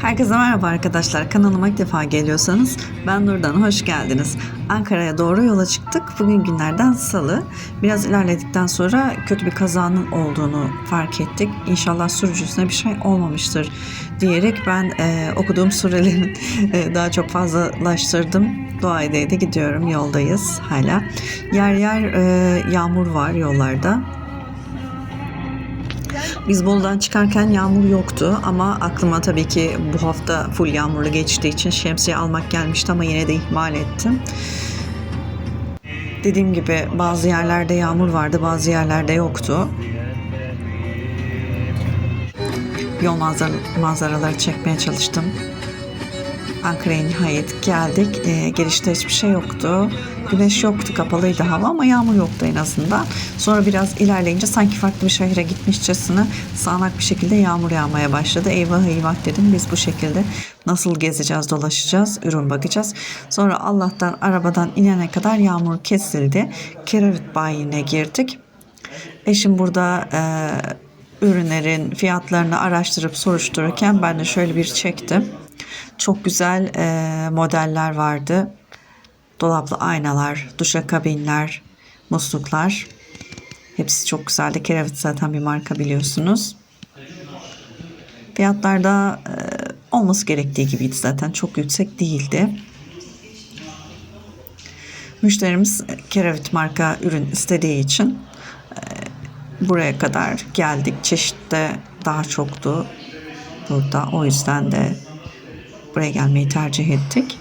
Herkese merhaba arkadaşlar. Kanalıma ilk defa geliyorsanız ben Nurdan. Hoş geldiniz. Ankara'ya doğru yola çıktık. Bugün günlerden salı. Biraz ilerledikten sonra kötü bir kazanın olduğunu fark ettik. İnşallah sürücüsüne bir şey olmamıştır diyerek ben e, okuduğum surelerin e, daha çok fazlalaştırdım. Dua ede ede gidiyorum. Yoldayız hala. Yer yer e, yağmur var yollarda. Biz Bolu'dan çıkarken yağmur yoktu ama aklıma tabii ki bu hafta full yağmurlu geçtiği için şemsiye almak gelmişti ama yine de ihmal ettim. Dediğim gibi bazı yerlerde yağmur vardı, bazı yerlerde yoktu. Yol manzara- manzaraları çekmeye çalıştım. Ankara'ya nihayet geldik. Ee, girişte hiçbir şey yoktu. Güneş yoktu, kapalıydı hava ama yağmur yoktu en azından. Sonra biraz ilerleyince sanki farklı bir şehre gitmişçesine sağanak bir şekilde yağmur yağmaya başladı. Eyvah eyvah dedim biz bu şekilde nasıl gezeceğiz, dolaşacağız, ürün bakacağız. Sonra Allah'tan arabadan inene kadar yağmur kesildi. Kerevit bayine girdik. Eşim burada e, ürünlerin fiyatlarını araştırıp soruştururken ben de şöyle bir çektim. Çok güzel e, modeller vardı. Dolaplı aynalar, duşakabinler, musluklar. Hepsi çok güzeldi. Kerevit zaten bir marka biliyorsunuz. Fiyatlar da e, olması gerektiği gibiydi zaten. Çok yüksek değildi. Müşterimiz Kerevit marka ürün istediği için buraya kadar geldik. Çeşit de daha çoktu burada. O yüzden de buraya gelmeyi tercih ettik.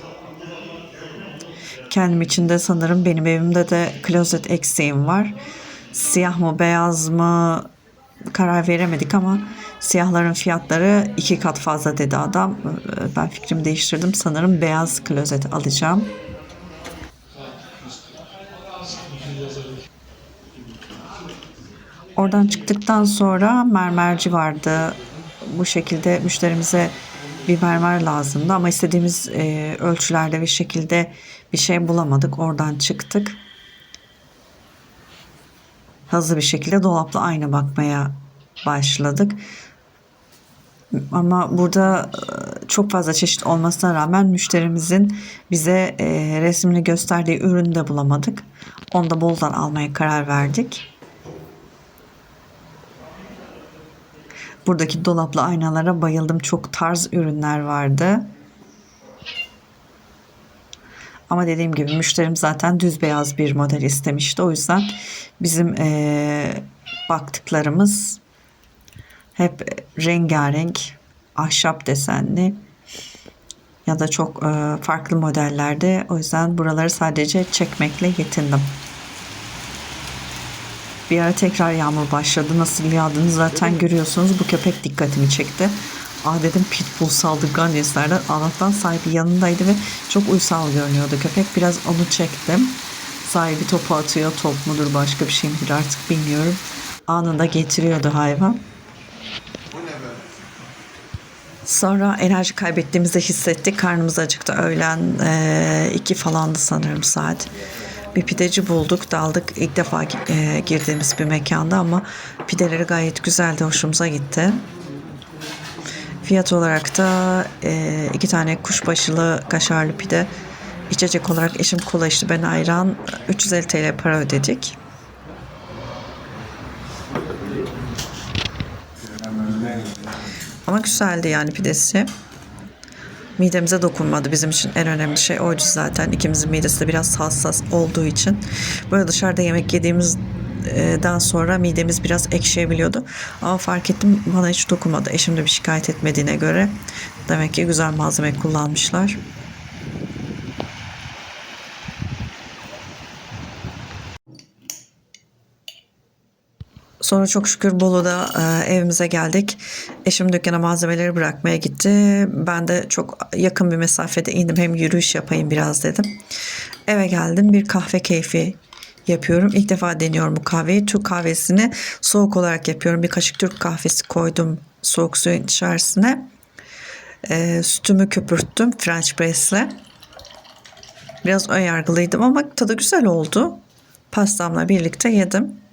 Kendim için de sanırım benim evimde de klozet eksiğim var. Siyah mı beyaz mı karar veremedik ama siyahların fiyatları iki kat fazla dedi adam. Ben fikrimi değiştirdim. Sanırım beyaz klozet alacağım. Oradan çıktıktan sonra mermerci vardı. Bu şekilde müşterimize bir mermer lazımdı ama istediğimiz e, ölçülerde ve şekilde bir şey bulamadık. Oradan çıktık. Hızlı bir şekilde dolaplı ayna bakmaya başladık. Ama burada e, çok fazla çeşit olmasına rağmen müşterimizin bize e, resmini gösterdiği ürünü de bulamadık. Onu da Bolu'dan almaya karar verdik. Buradaki dolaplı aynalara bayıldım. Çok tarz ürünler vardı. Ama dediğim gibi müşterim zaten düz beyaz bir model istemişti. O yüzden bizim eee, baktıklarımız hep rengarenk, ahşap desenli ya da çok eee, farklı modellerde. O yüzden buraları sadece çekmekle yetindim. Bir ara tekrar yağmur başladı. Nasıl yağdığını zaten görüyorsunuz. Bu köpek dikkatimi çekti. Aa dedim pitbull saldırgan cinslerden. Allah'tan sahibi yanındaydı ve çok uysal görünüyordu köpek. Biraz onu çektim. Sahibi topu atıyor. Top mudur başka bir şey midir artık bilmiyorum. Anında getiriyordu hayvan. Sonra enerji kaybettiğimizi hissettik. Karnımız acıktı. Öğlen e, iki falandı sanırım saat. Bir pideci bulduk, daldık. İlk defa e, girdiğimiz bir mekanda ama pideleri gayet güzeldi, hoşumuza gitti. Fiyat olarak da e, iki tane kuşbaşılı kaşarlı pide, içecek olarak eşim kola içti, ben ayran, 350 TL para ödedik. Ama güzeldi yani pidesi. Midemize dokunmadı. Bizim için en önemli şey oydu zaten. İkimizin midesi de biraz hassas olduğu için. Böyle dışarıda yemek yediğimizden sonra midemiz biraz ekşiyebiliyordu. Ama fark ettim bana hiç dokunmadı. Eşim de bir şikayet etmediğine göre. Demek ki güzel malzeme kullanmışlar. Sonra çok şükür Bolu'da e, evimize geldik. Eşim dükkana malzemeleri bırakmaya gitti. Ben de çok yakın bir mesafede indim. Hem yürüyüş yapayım biraz dedim. Eve geldim. Bir kahve keyfi yapıyorum. İlk defa deniyorum bu kahveyi. Türk kahvesini soğuk olarak yapıyorum. Bir kaşık Türk kahvesi koydum soğuk suyun içerisine. E, sütümü köpürttüm French press'le. Biraz ön yargılıydım ama tadı güzel oldu. Pastamla birlikte yedim.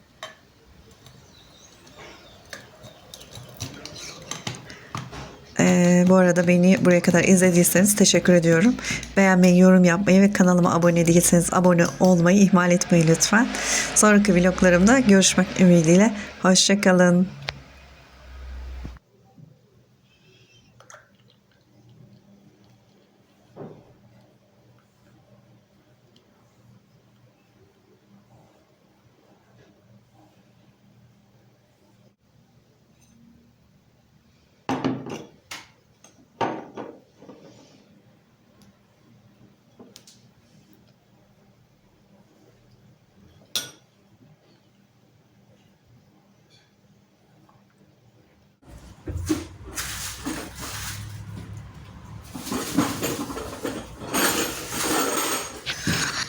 Ee, bu arada beni buraya kadar izlediyseniz teşekkür ediyorum. Beğenmeyi, yorum yapmayı ve kanalıma abone değilseniz abone olmayı ihmal etmeyin lütfen. Sonraki vloglarımda görüşmek ümidiyle. Hoşçakalın.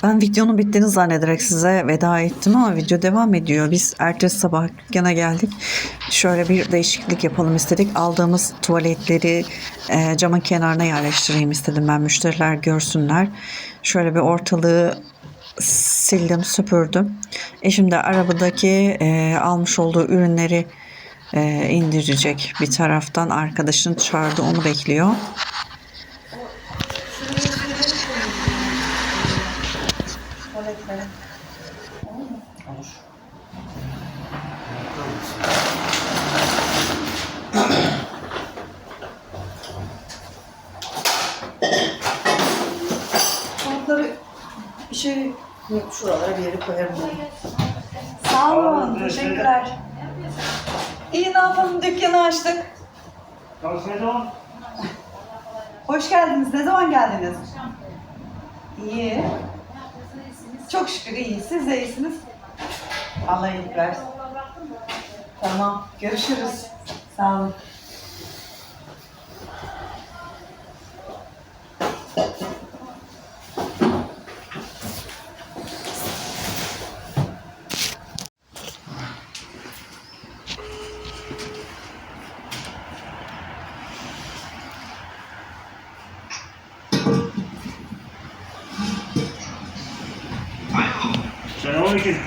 Ben videonun bittiğini zannederek size veda ettim ama video devam ediyor. Biz ertesi sabah dükkana geldik. Şöyle bir değişiklik yapalım istedik. Aldığımız tuvaletleri e, camın kenarına yerleştireyim istedim ben. Müşteriler görsünler. Şöyle bir ortalığı sildim, süpürdüm. Eşim de arabadaki e, almış olduğu ürünleri e, indirecek bir taraftan. Arkadaşını çağırdı, onu bekliyor. Çorapları şey şuralara bir yere koyarım Sağ olun, teşekkürler. İyi ne yapalım dükkanı açtık. Hoş geldiniz. Ne zaman geldiniz? İyi. Çok şükür iyi. Siz de iyisiniz. Allah iyilik versin. Tamam. Görüşürüz. Sağ olun. কমিটির